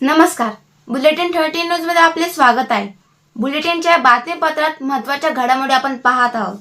नमस्कार. Bulletin thirteen न्यूजमध्ये आपले स्वागत आहे. बुलेटिनच्या बातमीपत्रात महत्त्वाच्या घडामोडी आपण पाहत आहोत.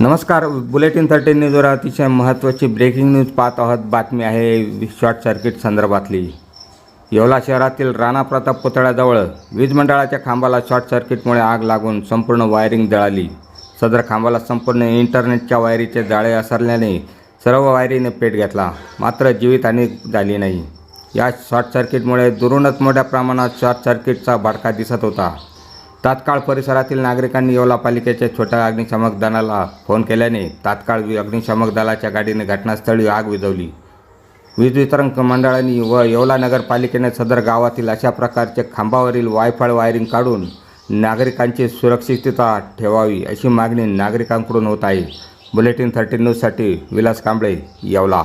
नमस्कार. बुलेटिन थर्टीन न्यूजवर अतिशय महत्त्वाची ब्रेकिंग न्यूज पाहत आहोत. बातमी आहे शॉर्ट सर्किट संदर्भातली. येवला शहरातील राणा प्रताप पुतळ्याजवळ वीज मंडळाच्या खांबाला शॉर्ट सर्किटमुळे आग लागून संपूर्ण वायरिंग जळाली सदर खांबाला संपूर्ण इंटरनेटच्या वायरीचे जाळे असरल्याने सर्व वायरीने पेट घेतला. मात्र जीवितहानी झाली नाही. या शॉर्ट सर्किटमुळे दुरूनच मोठ्या प्रमाणात शॉर्ट सर्किटचा भडका दिसत होता. तात्काळ परिसरातील नागरिकांनी येवला पालिकेच्या छोट्या अग्निशामक दलाला फोन केल्याने तात्काळ अग्निशामक दलाच्या गाडीने घटनास्थळी आग विझवली. वीज वितरण मंडळाने व येवला नगरपालिकेने सदर गावातील अशा प्रकारचे खांबावरील वायफळ वायरिंग काढून नागरिकांची सुरक्षितता ठेवावी अशी मागणी नागरिकांकडून होत आहे. बुलेटिन थर्टी न्यूजसाठी विलास कांबळे येवला.